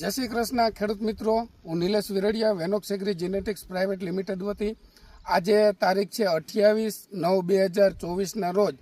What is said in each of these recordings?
જય શ્રી કૃષ્ણ, ખેડૂત મિત્રો. હું Nilesh Viradiya, Venox agri genetics private limited વતી. આજે તારીખ છે અઠ્યાવીસ નવ બે હજાર ચોવીસના રોજ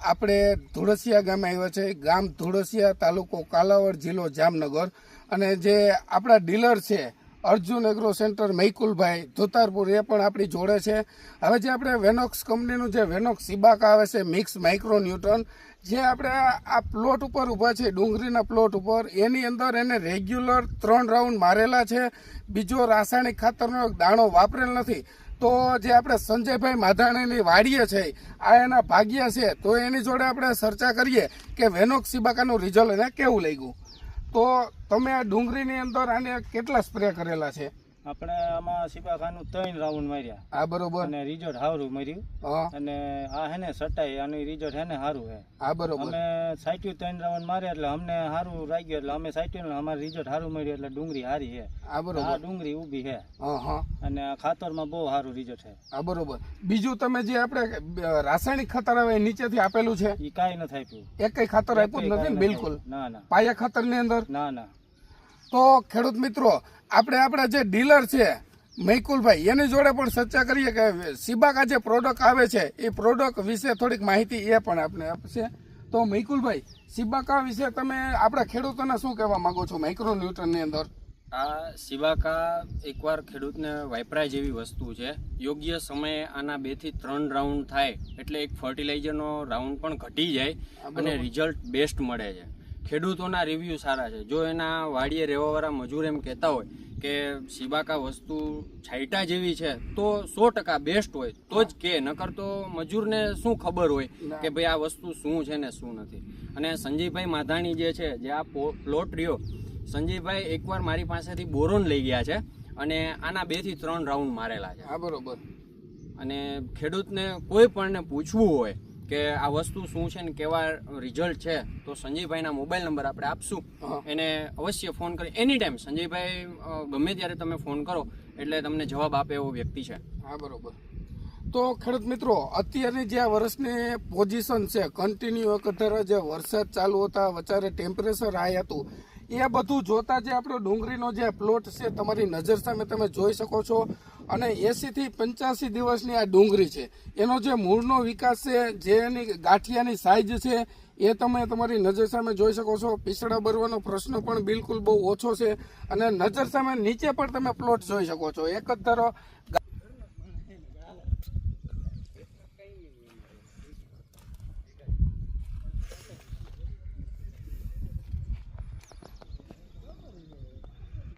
આપણે ધુળસિયા ગામે આવ્યા છે. ગામ ધુળસિયા તાલુકો કાલાવડ જિલ્લો જામનગર. અને જે આપણા ડીલર છે અર્જુન એગ્રો સેન્ટર મૈકુલભાઈ ધોતારપુર એ પણ આપણી જોડે છે. હવે જે આપણે વેનોક્સ કંપનીનું જે વેનોક્સ સિબાક આવે છે મિક્સ માઇક્રો ન્યૂટન જે આપણે આ પ્લોટ ઉપર ઊભા છે, ડુંગળીના પ્લોટ ઉપર, એની અંદર એને રેગ્યુલર ત્રણ રાઉન્ડ મારેલા છે. બીજો રાસાયણિક ખાતરનો દાણો વાપરેલ નથી. તો જે આપણે સંજયભાઈ માધાણીની વાડીએ છે, આ એના ભાગ્ય છે. તો એની જોડે આપણે ચર્ચા કરીએ કે વેનોક્સ સિબાકાનું રિઝલ્ટ એને કેવું લાગ્યું? તો તમે આ ડુંગળીની અંદર આને કેટલા સ્પ્રે કરેલા છે? આપણે આમાં સિપાખાનું ત્રણ રાઉન્ડ માર્યા. આ બરોબર. અને રિઝોર્ટ હારું માર્યું અને આ હે ને સટાઈ આનું રિઝોર્ટ હે ને સારું હે. આ બરોબર. અમે સાઈટ્યું ત્રણ રાઉન્ડ માર્યા એટલે અમને સારું લાગ્યું એટલે અમે સાઈટ્યું ને અમારે રિઝોર્ટ હારું મળ્યું એટલે ડુંગળી સારી હે. આ આ બરોબર ડુંગળી ઊભી હે. અને ખાતર ખાતરમાં બહુ સારું રિઝોર્ટ હે. આ બરોબર. બીજું તમે જે આપણે રાસાયણિક ખાતર આવે નીચેથી આપેલું છે એ કાંઈ નથી આપ્યું. એક કઈ ખાતર આપ્યું નથી બિલકુલ. ના ના. પાયા ખાતરની અંદર? ના ના. તો ખેડૂત મિત્રો આપણે આપણા જે ડીલર છે મૈકુલભાઈ એની જોડે પણ ચર્ચા કરીએ કે સિબાકા જે પ્રોડક્ટ આવે છે એ પ્રોડક્ટ વિશે થોડીક માહિતી એ પણ આપણે આપશે. તો મૈકુલભાઈ સિબાકા વિશે તમે આપણા ખેડૂતોને શું કહેવા માંગો છો માઇક્રો ન્યૂટનની અંદર? આ સિબાકા એકવાર ખેડૂતને વાપરાય જેવી વસ્તુ છે. યોગ્ય સમયે આના બેથી ત્રણ રાઉન્ડ થાય એટલે એક ફર્ટિલાઇઝરનો રાઉન્ડ પણ ઘટી જાય અને રિઝલ્ટ બેસ્ટ મળે છે. ખેડૂતોના રિવ્યૂ સારા છે. જો એના વાડીએ રહેવાવાળા મજૂર એમ કહેતા હોય કે સિબાકા વસ્તુ છાઈટા જેવી છે તો સો ટકા બેસ્ટ હોય. તો જ કે નકર તો મજૂરને શું ખબર હોય કે ભાઈ આ વસ્તુ શું છે ને શું નથી. અને સંજયભાઈ માધાણી જે છે જે આ પ્લોટ રહ્યો સંજયભાઈ એકવાર મારી પાસેથી બોરોન લઈ ગયા છે અને આના બેથી ત્રણ રાઉન્ડ મારેલા છે. હા બરોબર. અને ખેડૂતને કોઈ પણને પૂછવું હોય કે આ વસ્તુ શું છે ને કેવા રિઝલ્ટ છે તો સંજયભાઈના મોબાઈલ નંબર આપણે આપશું. એને અવશ્ય ફોન કરી એની ટાઈમ સંજયભાઈ ગમે ત્યારે તમે ફોન કરો એટલે તમને જવાબ આપે એવો વ્યક્તિ છે. હા બરોબર. તો ખેડૂત મિત્રો અત્યારની જે આ વર્ષની પોઝિશન છે કન્ટિન્યુ એકધારે જે વરસાદ ચાલુ હતા વચારે ટેમ્પરેચર હાઈ હતું એ બધું જોતા જે આપણો ડુંગળીનો જે પ્લોટ છે તમારી નજર સામે તમે જોઈ શકો છો. અને એસીથી પંચ્યાસી દિવસની આ ડુંગળી છે. એનો જે મૂળનો વિકાસ છે, જે એની ગાંઠિયાની સાઇઝ છે, એ તમે તમારી નજર સામે જોઈ શકો છો. પીસડા બરવાનો પ્રશ્ન પણ બિલકુલ બહુ ઓછો છે. અને નજર સામે નીચે પણ તમે પ્લોટ જોઈ શકો છો. એક જ ધારો